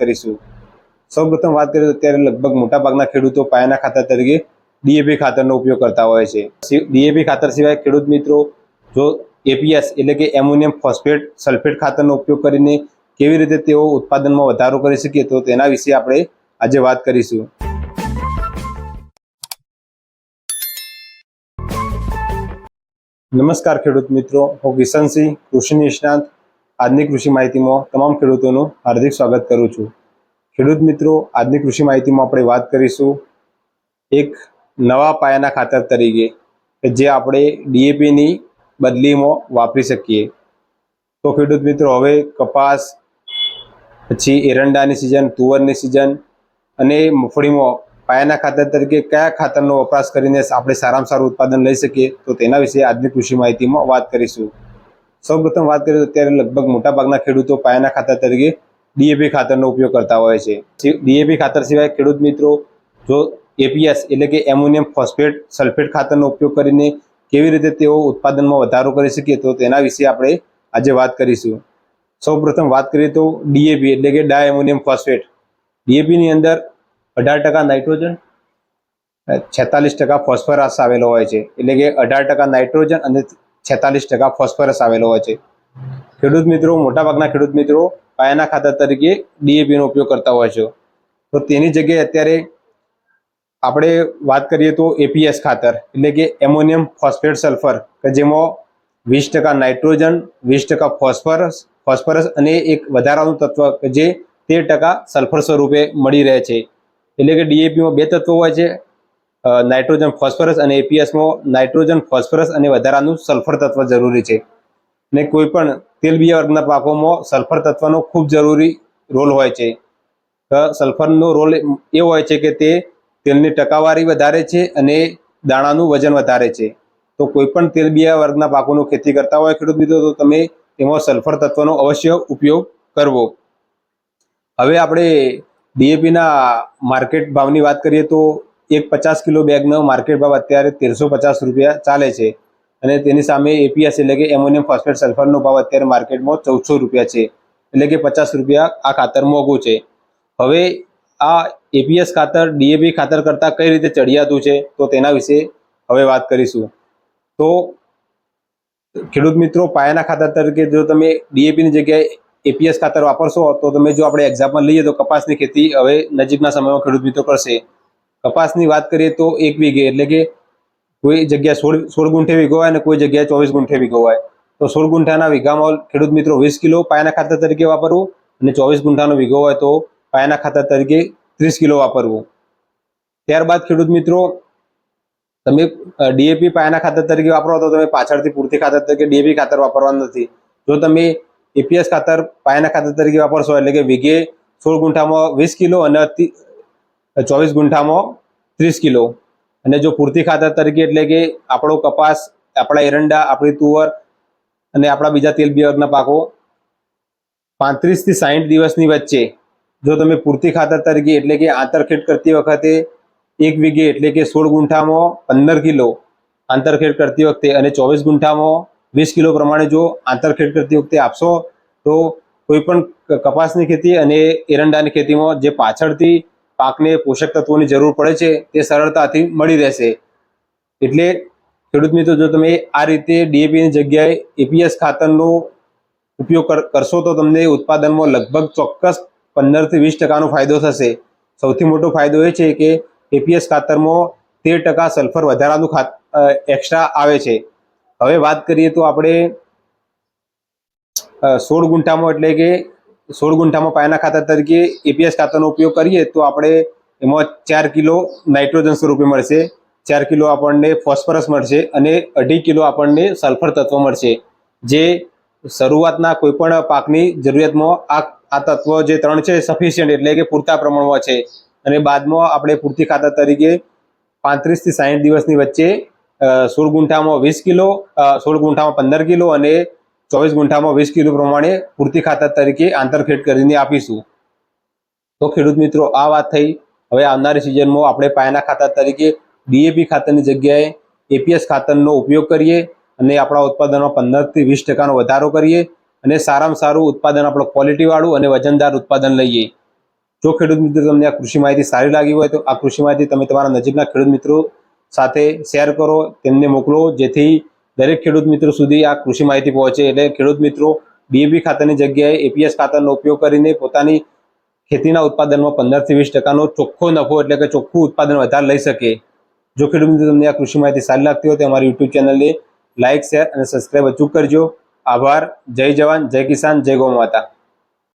કરીશું. સૌપ્રથમ વાત કરીએ તો અત્યારે લગભગ મોટાભાગના ખેડૂતો પાયાના ખાતર તરીકે ડીએપી ખાતરનો ઉપયોગ કરતા હોય છે. ડીએપી ખાતર સિવાય ખેડૂત મિત્રો, જો એપીએસ એટલે કે એમોનિયમ ફોસ્ફેટ સલ્ફેટ ખાતરનો ઉપયોગ કરીને કેવી રીતે તેઓ ઉત્પાદનમાં વધારો કરી શકીએ તો તેના વિશે આપણે આજે વાત કરીશું. નમસ્કાર ખેડૂત મિત્રો, હું કિશનસિંહ, કૃષિ નિષ્ણાંત. આજની કૃષિ માહિતીમાં તમામ ખેડૂતોનું હાર્દિક સ્વાગત કરું છું. ખેડૂત મિત્રો, આજની કૃષિ માહિતીમાં આપણે વાત કરીશું એક નવા પાયાના ખાતર તરીકે જે આપણે ડીએપીની બદલીમાં વાપરી શકીએ. તો ખેડૂત મિત્રો, હવે કપાસ, પછી એરંડાની સિઝન, તુવરની સિઝન અને મગફળીમાં પાયાના ખાતર તરીકે કયા ખાતરનો વપરાશ કરીને આપણે સારામાં સારું ઉત્પાદન લઈ શકીએ, તો તેના વિશે આજની કૃષિ માહિતીમાં વાત કરીશું. સૌપ્રથમ વાત કરીએ તો અત્યારે લગભગ મોટાભાગના ખેડૂતો પાયાના ખાતર તરીકે ડીએપી ખાતરનો ઉપયોગ કરતા હોય છે. ડીએપી ખાતર સિવાય ખેડૂત મિત્રો, જો એપીએસ એટલે કે એમોનિયમ ફોસ્ફેટ સલ્ફેટ ખાતરનો ઉપયોગ કરીને કેવી રીતે તેઓ ઉત્પાદનમાં વધારો કરી શકીએ તો તેના વિશે આપણે આજે વાત કરીશું. સૌપ્રથમ વાત કરીએ તો ડીએપી એટલે કે ડાય એમોનિયમ ફોસ્ફેટ ડીએપીની અંદર અઢાર ટકા નાઇટ્રોજન છેતાલીસ ટકા ફોસ્ફરસ આવેલો હોય છે. એટલે કે અઢાર ટકા નાઇટ્રોજન અને છેતાલીસ ટકા ફોસ્ફરસ આવેલો હોય છે. ખેડૂત મિત્રો, મોટાભાગના ખેડૂત મિત્રો પાયાના ખાતર તરીકે ડીએપીનો ઉપયોગ કરતા હોય છે. તો તેની જગ્યાએ અત્યારે આપણે વાત કરીએ તો એપીએસ ખાતર, એટલે કે એમોનિયમ ફોસ્ફેટ સલ્ફર, કે જેમાં વીસ ટકા નાઇટ્રોજન, વીસ ટકા ફોસ્ફરસ ફોસ્ફરસ અને એક વધારાનું તત્વ, કે જે તેર ટકા સલ્ફર સ્વરૂપે મળી રહે છે. એટલે કે ડીએપીમાં બે તત્વો હોય છે. નાઇટ્રોજન, ફોસ્ફરસ અને એપીએસમાં નાઇટ્રોજન, ફોસ્ફરસ અને વધારાનું સલ્ફર તત્વ જરૂરી છે. ને કોઈ પણ તેલબિયા વર્ગના પાકોમાં સલ્ફર તત્વનો ખૂબ જરૂરી રોલ હોય છે. સલ્ફરનો રોલ એ હોય છે કે તે તેલની ટકાવારી વધારે છે અને દાણાનું વજન વધારે છે. તો કોઈ પણ તેલબિયા વર્ગના પાકોનું ખેતી કરતા હોય ખેડૂત મિત્રો, તો તમે એમાં સલ્ફર તત્વનો અવશ્ય ઉપયોગ કરવો. હવે આપણે ડીએપીના માર્કેટ ભાવની વાત કરીએ તો એક પચાસ કિલો બેગનો માર્કેટ ભાવ અત્યારે તેરસો પચાસ રૂપિયા ચાલે છે. અને તેની સામે એપીએસ એટલે કે એમોનિયમ ફોસ્ફેટ સલ્ફરનો ભાવ અત્યારે માર્કેટમાં ચૌદસો રૂપિયા છે. એટલે કે પચાસ રૂપિયા આ ખાતર મોંઘું છે. હવે આ એપીએસ ખાતર ડીએપી ખાતર કરતાં કઈ રીતે ચડિયાતું છે તો તેના વિશે હવે વાત કરીશું. તો ખેડૂત મિત્રો, પાયાના ખાતર તરીકે જો તમે ડીએપીની જગ્યાએ એપીએસ ખાતર વાપરશો તો તમે જો આપણે એક્ઝામ્પલ લઈએ તો કપાસની ખેતી હવે નજીકના સમયમાં ખેડૂત મિત્રો કરશે. કપાસની વાત કરીએ તો એક વીઘે એટલે કે કોઈ જગ્યાએ સોળ સોળ ગુંઠે વીઘો હોય અને કોઈ જગ્યાએ ચોવીસ ગુંઠે વીઘો હોય. તો સોળ ગુંઠાના વીઘામાં ખેડૂત મિત્રો વીસ કિલો પાયાના ખાતર તરીકે વાપરવું અને ચોવીસ ગુંઠાનો વીઘો હોય તો પાયાના ખાતર તરીકે ત્રીસ કિલો વાપરવું. ત્યારબાદ ખેડૂત મિત્રો, તમે ડીએપી પાયાના ખાતર તરીકે વાપરો તો તમે પાછળથી પૂરતી ખાતર તરીકે ડીએપી ખાતર વાપરવાનું નથી. જો તમે એપીએસ ખાતર પાયાના ખાતર તરીકે વાપરશો એટલે કે વીઘે સોળ ગુંઠામાં વીસ કિલો અને ચોવીસ ગુંઠામાં ત્રીસ કિલો. અને જો પૂરતી ખાતર તરીકે એટલે કે આપણો કપાસ, આપણા એરંડા, આપણી તુવર અને આપણા બીજા તેલ બિયરના પાકો પાંત્રીસથી સાહીઠ દિવસની વચ્ચે જો તમે પૂરતી ખાતર તરીકે એટલે કે આંતરખેડ કરતી વખતે એક વીઘે એટલે કે સોળ ગુંઠામાં પંદર કિલો આંતરખેડ કરતી વખતે અને ચોવીસ ગુંઠામાં વીસ કિલો પ્રમાણે જો આંતરખેડ કરતી વખતે આપશો તો કોઈ પણ કપાસની ખેતી અને એરંડાની ખેતીમાં જે પાછળથી પાકને પોષક તત્વોની જરૂર પડે છે, તે સરળતાથી મળી રહેશે. એટલે ખેડૂત મિત્રો, જો તમે આ રીતે ડીએપીની જગ્યાએ એપીએસ ખાતરનો ઉપયોગ કર- કરશો, તો તમને ઉત્પાદનમાં લગભગ ચોક્કસ પંદરથી વીસ ટકાનો ફાયદો થશે. સૌથી મોટો ફાયદો એ છે કે એપીએસ ખાતરમાં તેર ટકા સલ્ફર વધારાનું ખાત એક્સ્ટ્રા આવે છે. હવે વાત કરીએ તો આપણે સોળ ગુંઠામાં એટલે કે સોળ ગુંઠામાં પાયાના ખાતર તરીકે એપીએસ ખાતરનો ઉપયોગ કરીએ તો આપણે એમાં ચાર કિલો નાઇટ્રોજન સ્વરૂપે મળશે. ચાર કિલો આપણને ફોસ્ફરસ મળશે અને અઢી કિલો આપણને સલ્ફર તત્વ મળશે. જે શરૂઆતના કોઈપણ પાકની જરૂરિયાતમાં આ આ તત્વ જે ત્રણ છે સફિશિયન્ટ એટલે કે પૂરતા પ્રમાણમાં છે. અને બાદમાં આપણે પૂરતી ખાતર તરીકે પાંત્રીસથી સાઠ દિવસની વચ્ચે સોળ ગુંઠામાં વીસ કિલો સોળ ગુંઠામાં પંદર કિલો અને ચોવીસ ગુંઠામાં વીસ કિલો પ્રમાણે પૂરતી ખાતર તરીકે આંતરખેડ કરીને આપીશું. તો ખેડૂત મિત્રો, આ વાત થઈ. હવે આવનારી સિઝનમાં આપણે પાયાના ખાતર તરીકે ડીએપી ખાતરની જગ્યાએ એપીએસ ખાતરનો ઉપયોગ કરીએ અને આપણા ઉત્પાદનમાં પંદરથી વીસ ટકાનો વધારો કરીએ અને સારામાં સારું ઉત્પાદન આપણું ક્વોલિટીવાળું અને વજનદાર ઉત્પાદન લઈએ. જો ખેડૂત મિત્રો, તમને આ કૃષિ માહિતી સારી લાગી હોય તો આ કૃષિ માહિતી તમે તમારા નજીકના ખેડૂત મિત્રો સાથે શેર કરો, તેમને મોકલો, જેથી દરેક ખેડૂત મિત્રો સુધી આ કૃષિ માહિતી પહોંચે એટલે ખેડૂત મિત્રો ડીએપી ખાતરની જગ્યાએ એપીએસ ખાતરનો ઉપયોગ કરીને પોતાની ખેતીના ઉત્પાદનમાં પંદરથી વીસ ટકાનો ચોખ્ખો નફો એટલે કે ચોખ્ખું ઉત્પાદન વધારે લઈ શકે. જો ખેડૂત મિત્રો તમને આ કૃષિ માહિતી સારી લાગતી હોય તો અમારી યુટ્યુબ ચેનલને લાઇક શેર અને સબસ્ક્રાઇબ અચૂક કરજો. આભાર. જય જવાન, જય કિસાન, જય ગૌ માતા.